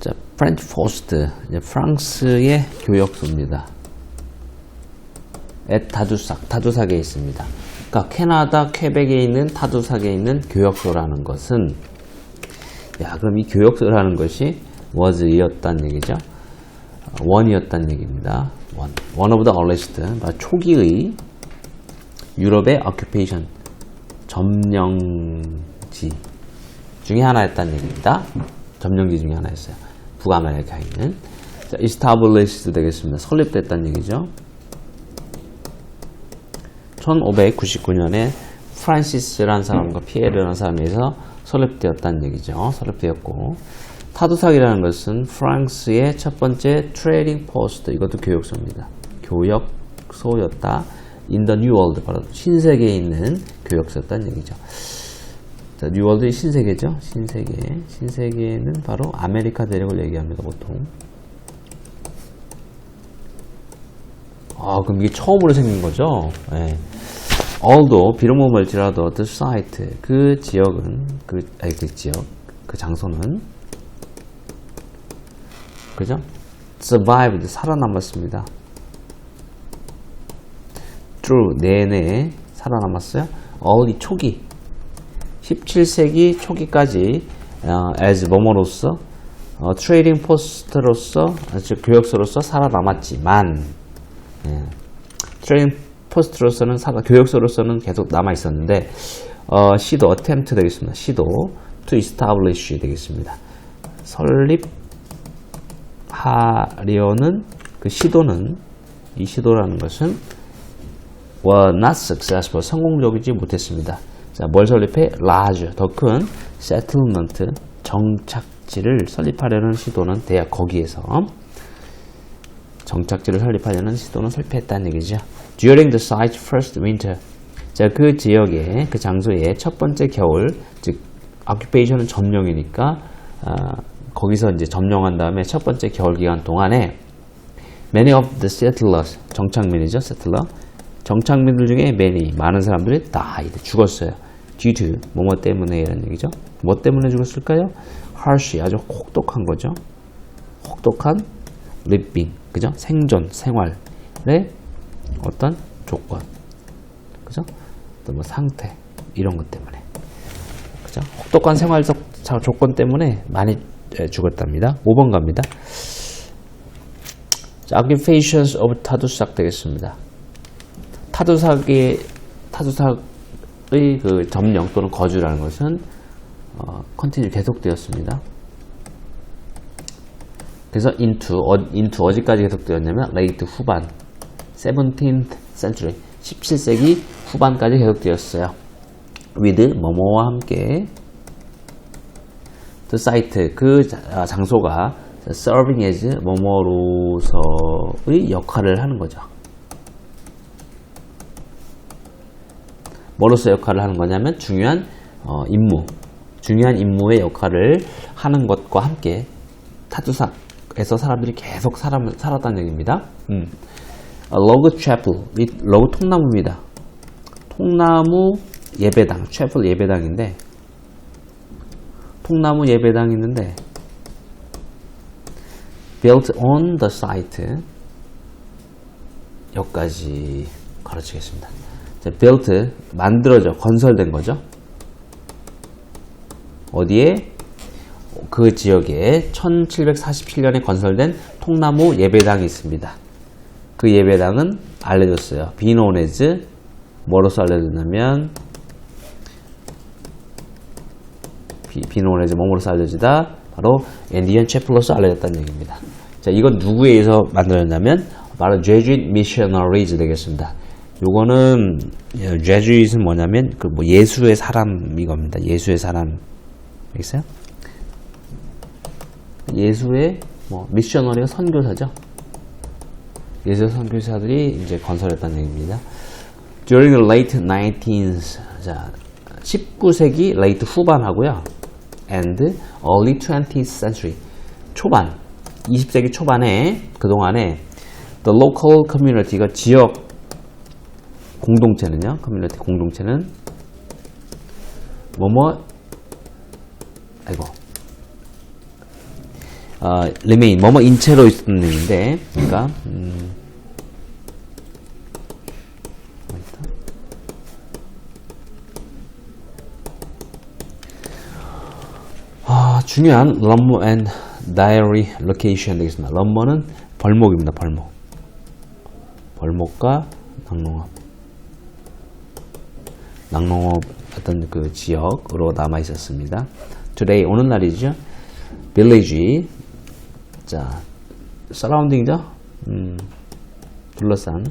자, 프렌치 포스트. 프랑스의 교역소입니다. 앳 타두삭, 타두삭에 있습니다. 그러니까 캐나다 퀘벡에 있는 타두삭에 있는 교역소라는 것은 야, 그럼 이 교역소라는 것이 was이었단 얘기죠. 원이었단 얘기입니다. 원. One of the earliest. 그러니까 초기의 유럽의 occupation. 점령지 중에 하나였다는 얘기입니다. 점령지 중에 하나였어요. 북아메리카에 있는. 자, established 되겠습니다. 설립됐다는 얘기죠. 1599년에 프란시스라는 사람과 피에르라는 사람에서 설립되었다는 얘기죠. 설립되었고 타두삭이라는 것은 프랑스의 첫 번째 트레이딩 포스트 이것도 교역소입니다. 교역소였다. New World 바로 신세계에 있는 교역소였다는 얘기죠. 자, 뉴월드의 신세계죠. 신세계. 신세계는 바로 아메리카 대륙을 얘기합니다. 보통. 아, 그럼 이게 처음으로 생긴 거죠? 예. although, 비록 뭐할지라도 the site, 그 지역은, 그, 아니, 그 지역, 그 장소는, 그죠? survived, 살아남았습니다. through, 내내 살아남았어요. early, 초기. 17세기 초기까지, 어, as 뭐뭐로서, 어, 트레이딩 포스트로서, 즉, 교역소로서 살아남았지만, 예. 트레이닝 포스트로서는 사가 교역소로서는 계속 남아 있었는데 어, 시도 attempt 되겠습니다. 시도 to establish 되겠습니다. 설립하려는 그 시도는 이 시도라는 것은 were not successful 성공적이지 못했습니다. 자, 뭘 설립해? large 더 큰 settlement 정착지를 설립하려는 시도는 대학 거기에서 정착지를 설립하려는 시도는 실패했다는 얘기죠. During the site's first winter. 자, 그 지역에, 그 장소에 첫 번째 겨울, 즉, occupation은 점령이니까, 아, 거기서 이제 점령한 다음에 첫 번째 겨울 기간 동안에 many of the settlers, 정착민이죠, settler. 정착민들 중에 many, 많은 사람들이 died, 죽었어요. due to, 뭐뭐 때문에 이런 얘기죠. 뭐 때문에 죽었을까요? harsh, 아주 혹독한 거죠. 혹독한 living, 그죠? 생존, 생활의 어떤 조건, 그죠? 또 뭐 상태 이런 것 때문에, 그죠? 혹독한 생활 적 조건 때문에 많이 죽었답니다. 5번 갑니다. 자, occupations of 타두삭 되겠습니다. 타두삭의 타두삭의 그 점령 또는 거주라는 것은 어, 컨티뉴 계속되었습니다. 그래서 into, 어, into 어디까지 계속되었냐면 late 후반 17th century 17세기 후반까지 계속되었어요. with 뭐뭐와 함께 the site 그 자, 장소가 serving as 뭐뭐로서의 역할을 하는 거죠. 뭐로서 역할을 하는 거냐면 중요한 어, 임무, 중요한 임무의 역할을 하는 것과 함께 타주삭 에서 사람들이 계속 살아, 살았다는 얘기입니다. 음. 러그 채플, 이 러그 통나무입니다. 통나무 예배당, 채플 예배당인데 통나무 예배당이 있는데 built on the site 여기까지 가르치겠습니다. 자, built 만들어져 건설된 거죠. 어디에 그 지역에 1747년에 건설된 통나무 예배당이 있습니다. 그 예배당은 알려졌어요. 비노네즈 뭐로서 알려졌냐면 비, 노네즈 뭐뭐로서 알려지다 바로 엔디언 채플로서 알려졌다는 얘기입니다. 자, 이건 누구에 의해서 만들어졌냐면 바로 제주잇 미셔너리즈 되겠습니다. 요거는 제주잇은 뭐냐면 그 뭐 예수의 사람 이 겁니다. 예수의 사람 알겠어요? 예수의 뭐 미셔너리가 선교사죠. 예수의 선교사들이 이제 건설했다는 얘기입니다. During the late 19th, 자 19세기 late 후반하고요. And early 20th century 초반, 20세기 초반에 그 동안에 the local community가 지역 공동체는요. 커뮤니티 공동체는 뭐뭐 아이고 어, remain 뭐뭐 인체로 있었던 얘기인데 그러니까 음, 아, 중요한 럼머 앤 다이어리 로케이션 되겠습니다. 럼머는 벌목입니다. 벌목. 벌목과 낙농업. 낙농업 어떤 그 지역으로 남아 있었습니다. Today 오늘날이죠. village 자 surrounding죠. 음, 둘러싼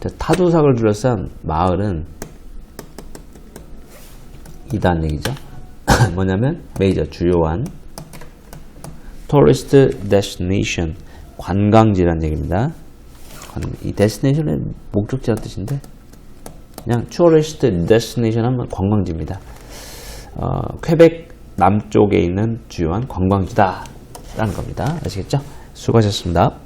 자, 타두삭을 둘러싼 마을은 이단 얘기죠. 뭐냐면 메이저 주요한 tourist destination 관광지란 얘기입니다. 관- 이 destination의 목적지란 뜻인데 그냥 tourist destination 하면 관광지입니다. 어, 퀘벡 남쪽에 있는 주요한 관광지다 라는 겁니다. 아시겠죠? 수고하셨습니다.